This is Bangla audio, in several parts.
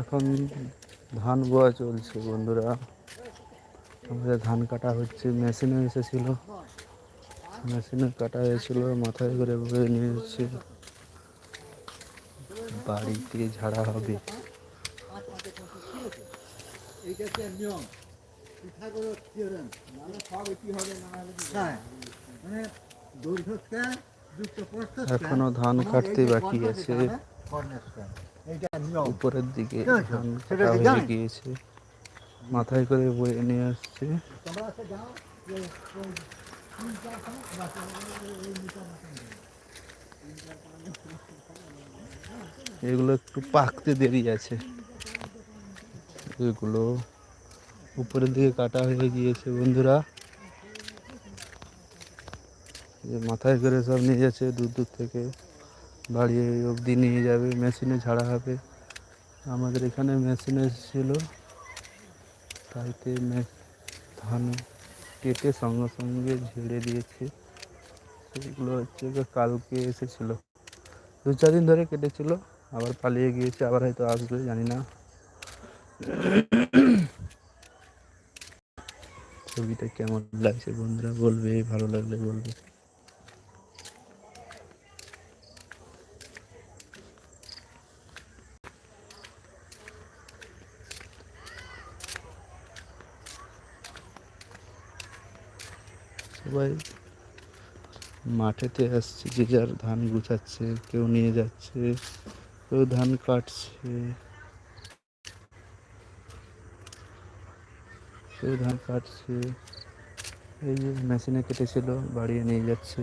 এখন ধান বোয়া চলছে বন্ধুরা। আমাদের ধান কাটা হচ্ছে মেশিনে এসেছিল। মেশিনে কাটা হয়েছিল, মাথায় করে বয়ে নিয়ে এসেছে বাড়িতে ঝাড়া হবে। এখনও ধান কাটতে বাকি আছে। উপরের দিকে গিয়েছে। মাথায় করে বয়ে নিয়ে আসছে। এগুলো একটু পাকতে দেরি আছে। এগুলো উপরের দিকে কাটা হয়ে গিয়েছে বন্ধুরা। মাথায় করে সব নিয়ে যাচ্ছে দূর দূর থেকে। বাড়ি অবধি নিয়ে যাবে, মেশিনে ঝাড়া হবে। আমাদের এখানে মেশিন এসেছিল। তাইতে ধান কেটে সঙ্গে সঙ্গে ঝেড়ে দিয়েছে। সেগুলো হচ্ছে কালকে এসেছিল। দু চার দিন ধরে কেটেছিল, আবার পালিয়ে গিয়েছে, আবার হয়তো আসবে, জানি না। ছবিটা কেমন লাগছে বন্ধুরা? বলবে, ভালো লাগলে বলবে। সবাই মাঠেতে আসছে, যে যার ধান গুছাচ্ছে, কেউ নিয়ে যাচ্ছে, কেউ ধান কাটছে। কেউ ধান কাটছে। এই যে মেশিনে কেটেছিল, বাড়িয়ে নিয়ে যাচ্ছে।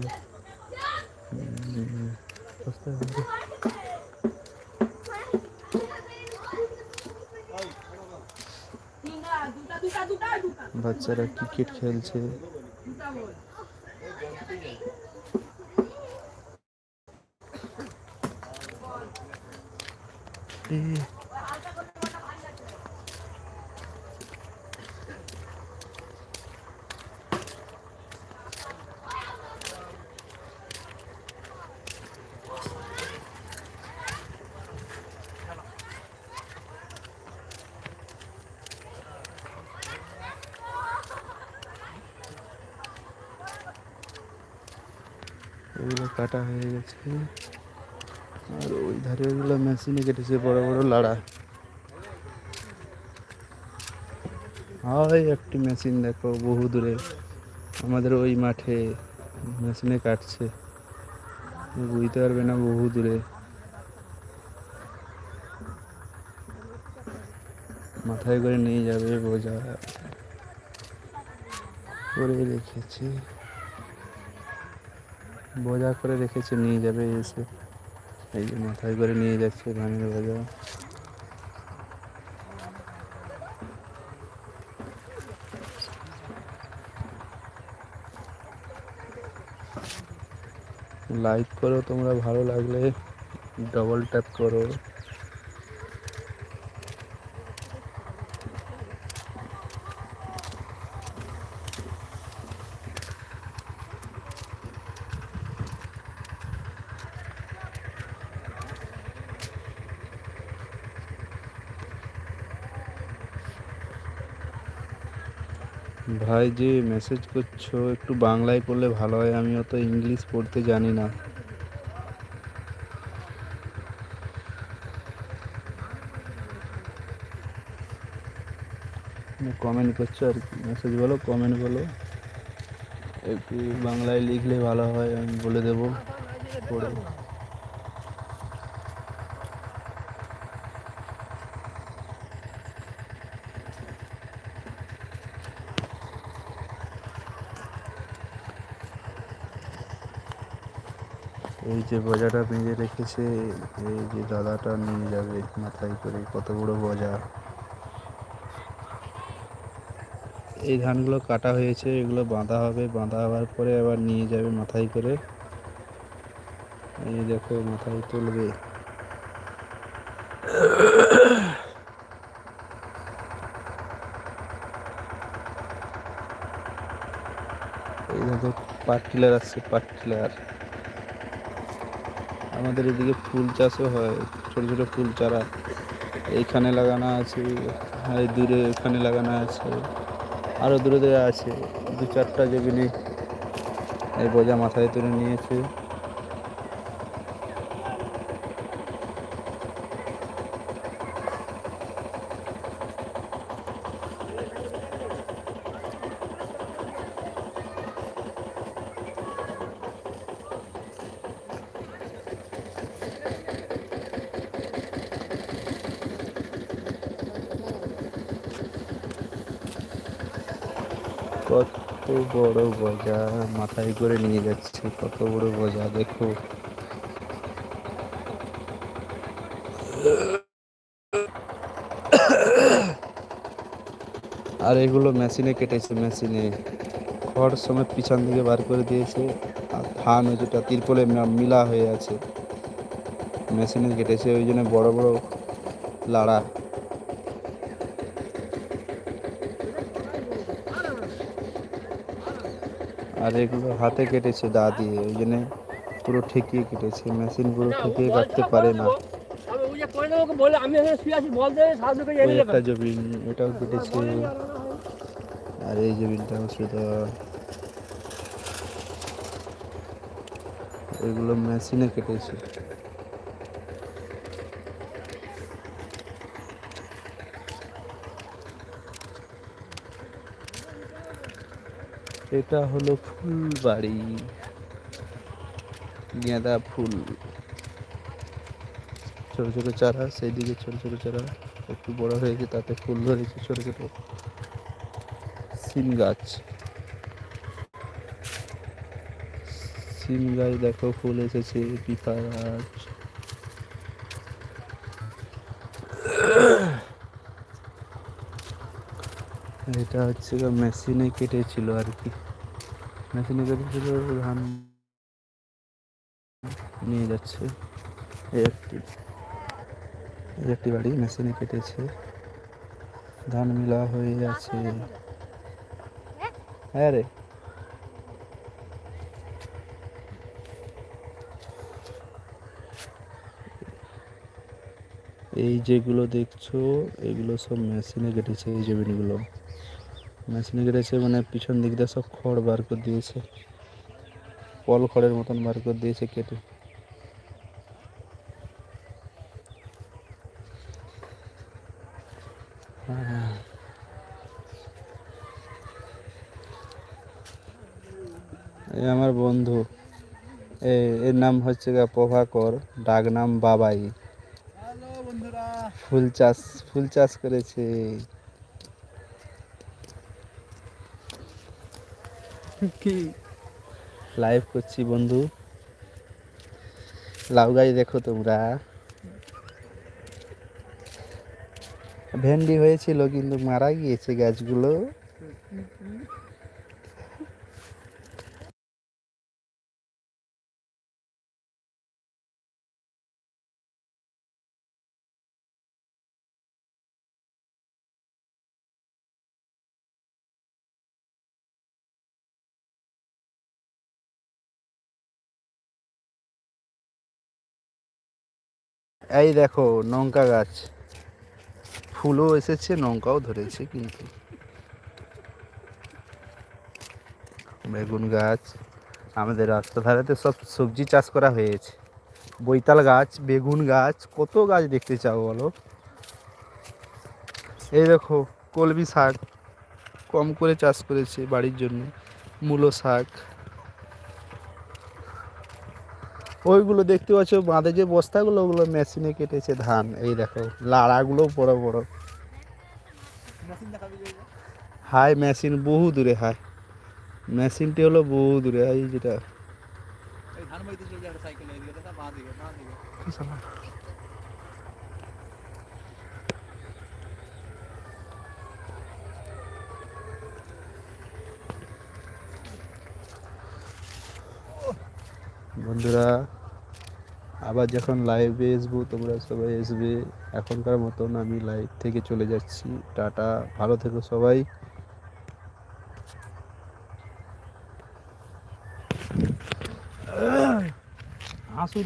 বাচ্চারা ক্রিকেট খেলছে। এগুলো কাটা হয়ে গেছে। আর ওই ধারে ওগুলো মেশিনে কেটেছে, বড় বড় লাড়া। হয়, একটি মেশিন দেখো, বহু দূরে। আমাদের ওই মাঠে মেশিনে কাটছে। বুঝতে পারবে না বহু দূরে। মাথায় করে নিয়ে যাবে বোঝা। করে রেখেছে। বোঝা করে রেখেছে, নিয়ে যাবে এসে। এই যে মাথায় করে নিয়ে যাচ্ছে ধানের বাজার। লাইক করো তোমরা, ভালো লাগলে ডবল ট্যাপ করো। ভাই যে মেসেজ করছ, একটু বাংলায় করলে ভালো হয় আমি অত ইংলিশ পড়তে জানি না। কমেন্ট করছ আর কি মেসেজ বলো কমেন্ট বলো। একটু বাংলায় লিখলে ভালো হয়, আমি বলে দেবো, পড়ে। এই যে বজাটা বেঁধে রেখেছে, এই যে দাদাটা নিয়ে যাবে মাথায় করে, কত বড় বজা এই ধানগুলো কাটা হয়েছে, এগুলো বাঁধা হবে, বাঁধা হওয়ার পরে আবার নিয়ে যাবে মাথায় করে। এই দেখো, মাথায় তুলবে। এই দেখো, পাট টিলার আসছে পাট টিলার। আমাদের এদিকে ফুল চাষও হয়, ছোটো ছোটো ফুল চারা। এইখানে লাগানো আছে, এই দূরে এখানে লাগানো আছে আরও দূরে দূরে আছে। দু চারটা যেগুলি এই বোঝা মাথায় তুলে নিয়েছে। কত বড় গজা। মাথায় করে নিয়ে যাচ্ছে কত বড় গজা, দেখো। আর এগুলো মেশিনে কেটেছে, মেশিনে। খড় সময় পিছন দিকে বার করে দিয়েছে। আর ধান ওই যেটা তিরপলে মিলা হয়ে আছে, মেশিনে কেটেছে। ওই জন্য বড় বড় লাড়া। আর এগুলো হাতে কেটেছে দা দিয়ে ওই জন্য পুরো ঠেকিয়ে কেটেছে মেশিন পুরো ঠেকিয়ে কাটতে পারে না। একটা জমিন এটাও কেটেছে। আর এই জমিনটাও শুধু এগুলো মেশিনে কেটেছে। এটা হলো ফুলবাড়ি, গাঁদা ফুল। ছোট ছোট চারা সেই দিকে ছোট ছোট চারা। একটু বড় হয়েছে, তাতে ফুল ধরেছে ছোট ছোট সিম গাছ। সিম গাছ দেখো, ফুল এসেছে পিপা গাছ। এটা হচ্ছে মেশিনে কেটেছিল আর কি মেশিনে কেটেছিল, ধান নিয়ে যাচ্ছে। একটি, এই একটি বাড়ি মেশিনে কেটেছে। ধান মিলা হয়ে আছে। হ্যাঁ রে। এই যেগুলো দেখছ, এগুলো সব মেশিনে কেটেছে এই জমিনগুলো মেশিনে কেটেছে মানে পিছন দিক দিয়ে সব খড় বার করে দিয়েছে। কল খড়ের মতন বার করে দিয়েছে কেটে। এই আমার বন্ধু এ এর নাম হচ্ছে গা প্রভাকর ডাক নাম বাবাই। ফুল চাষ ফুল চাষ করেছে। কি? লাইভ করছি বন্ধু। লাউ গাছ দেখো তোমরা। ভেন্ডি হয়েছিল কিন্তু মারা গিয়েছে গাছগুলো। এই দেখো লঙ্কা গাছ। ফুলও এসেছে লঙ্কাও ধরেছে কিন্তু। বেগুন গাছ, আমাদের রাস্তা ধারেতে সব সবজি চাষ করা হয়েছে। বৈতাল গাছ, বেগুন গাছ, কত গাছ দেখতে চাও বলো? এই দেখো, কলমি শাক, কম করে চাষ করেছে বাড়ির জন্য। মূলো শাক। ওইগুলো দেখতে পাচ্ছ, বাঁধে যে বস্তাগুলো, ওগুলো মেশিনে কেটেছে ধান। এই দেখো, লাড়াগুলো বড় বড়। হাই মেশিন বহু দূরে হাই মেশিনটি হলো বহু দূরে, এই যেটা? বন্ধুরা আবার যখন লাইভে আসব, তোমরা সবাই আসবে। এখনকার মতন আমি লাইভ থেকে চলে যাচ্ছি। টাটা, ভালো থেকো সবাই। আসুর